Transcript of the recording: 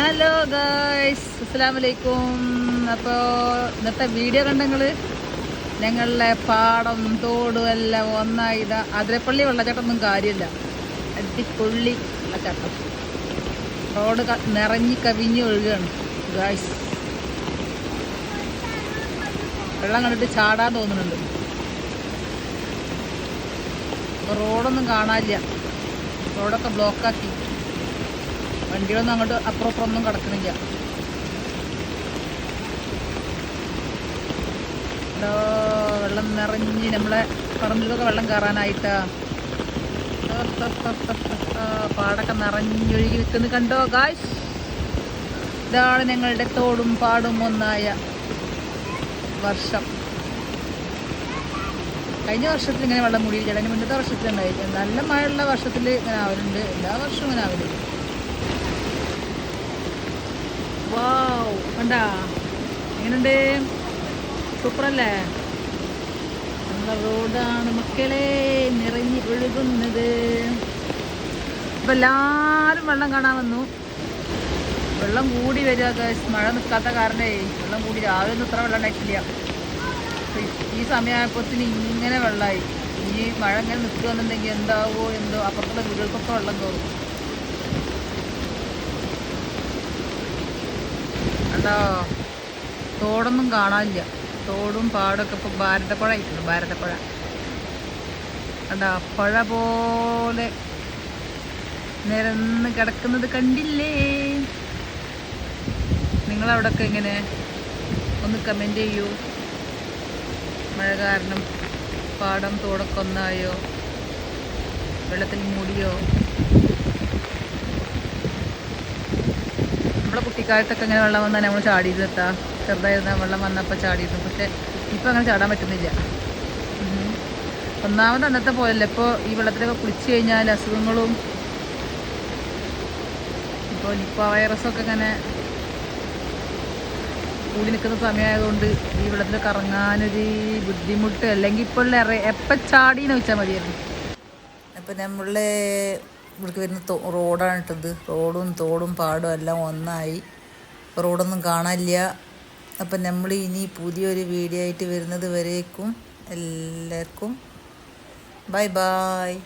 Hello guys അസ്സാം വലൈക്കും അപ്പോൾ ഇന്നത്തെ വീഡിയോ കണ്ടങ്ങൾ ഞങ്ങളുടെ പാടം തോടും എല്ലാം ഒന്നായി. ഇതാ അതിരപ്പള്ളി വെള്ളച്ചാട്ടമൊന്നും കാര്യമില്ല. അടിപൊള്ളി വെള്ളച്ചാട്ടം. റോഡ് നിറഞ്ഞി കവിഞ്ഞ് ഒഴുകുകയാണ് ഗായ്സ് വെള്ളം കണ്ടിട്ട് ചാടാൻ തോന്നുന്നുണ്ട്. റോഡൊന്നും കാണാനില്ല. റോഡൊക്കെ ബ്ലോക്കാക്കി വണ്ടികളൊന്നും അങ്ങോട്ട് അപ്പുറം അപ്പുറം ഒന്നും കിടക്കണില്ല വെള്ളം നിറഞ്ഞ് നമ്മളെ പറമ്പിലൊക്കെ വെള്ളം കയറാനായിട്ടാ. പാടൊക്കെ നിറഞ്ഞൊഴുകി നിൽക്കുന്നു കണ്ടോ ഗായ്സ് ഇതാണ് ഞങ്ങളുടെ തോടും പാടും ഒന്നായ വർഷം. കഴിഞ്ഞ വർഷത്തിൽ ഇങ്ങനെ വെള്ളം മൂടിയില്ല അതിന് മുന്നത്തെ വർഷത്തിലുണ്ടായിരിക്കും നല്ല മഴയുള്ള വർഷത്തിൽ ഇങ്ങനെ ആവലുണ്ട്. എല്ലാ വർഷവും ഇങ്ങനെ ആവലുണ്ട്. കണ്ടാ? എങ്ങനെയുണ്ട് സൂപ്പറല്ലേ? നമ്മുടെ റോഡാണ് മക്കളെ നിറഞ്ഞ് ഒഴുകുന്നത്. ഇപ്പം എല്ലാവരും വെള്ളം കാണാൻ വന്നു. വെള്ളം കൂടി വരിക മഴ നിൽക്കാത്ത കാരണേ വെള്ളം കൂടി രാവിലെ ഒന്നും ഇത്ര വെള്ളം ഉണ്ടായിട്ടില്ല. ഈ- ഈ സമയമായപ്പോത്തിന് ഇങ്ങനെ വെള്ളമായി ഇനി മഴ ഇങ്ങനെ നിൽക്കുകയെന്നുണ്ടെങ്കിൽ എന്താവോ എന്തോ അപ്പുറത്തുള്ള വീടുകൾക്കൊക്കെ വെള്ളം കയറും കണ്ടോ തോടൊന്നും കാണാനില്ല. തോടും പാടൊക്കെ ഇപ്പൊ ഭാരതപ്പുഴ ആയിട്ടുണ്ട് ഭാരതപ്പുഴ. കണ്ടോ പുഴ പോലെ നിരന്ന് കിടക്കുന്നത് കണ്ടില്ലേ? നിങ്ങളവിടൊക്കെ എങ്ങനെ ഒന്ന് കമന്റ് ചെയ്യൂ. മഴ കാരണം പാടം തോടൊക്കെ ഒന്നായോ? വെള്ളത്തിൽ മൂടിയോ? നമ്മളെ കുട്ടിക്കാലത്തൊക്കെ ഇങ്ങനെ വെള്ളം വന്നാൽ നമ്മൾ ചാടിയത് എത്താ ചെറുതായിരുന്ന വെള്ളം വന്നപ്പോൾ ചാടിയിരുന്നു. പക്ഷെ ഇപ്പം അങ്ങനെ ചാടാൻ പറ്റുന്നില്ല. ഒന്നാമത് അന്നത്തെ പോലല്ല. ഇപ്പോൾ ഈ വെള്ളത്തിലൊക്കെ കുളിച്ച് കഴിഞ്ഞാൽ അസുഖങ്ങളും ഇപ്പോൾ നിപ്പ വൈറസൊക്കെ ഇങ്ങനെ കൂടി നിൽക്കുന്ന സമയമായതുകൊണ്ട് ഈ വെള്ളത്തിലൊക്കെ ഇറങ്ങാനൊരു ബുദ്ധിമുട്ട്. അല്ലെങ്കിൽ ഇപ്പോൾ എപ്പം എന്ന് വെച്ചാൽ മതിയായിരുന്നു. അപ്പം നമ്മളെ ഇവിടേക്ക് വരുന്ന റോഡാണ് ഇട്ടത് റോഡും തോടും പാടും എല്ലാം ഒന്നായി. റോഡൊന്നും കാണില്ല അപ്പം നമ്മൾ ഇനി പുതിയൊരു വീഡിയോ ആയിട്ട് വരുന്നത് വരേക്കും എല്ലാവർക്കും. Bye bye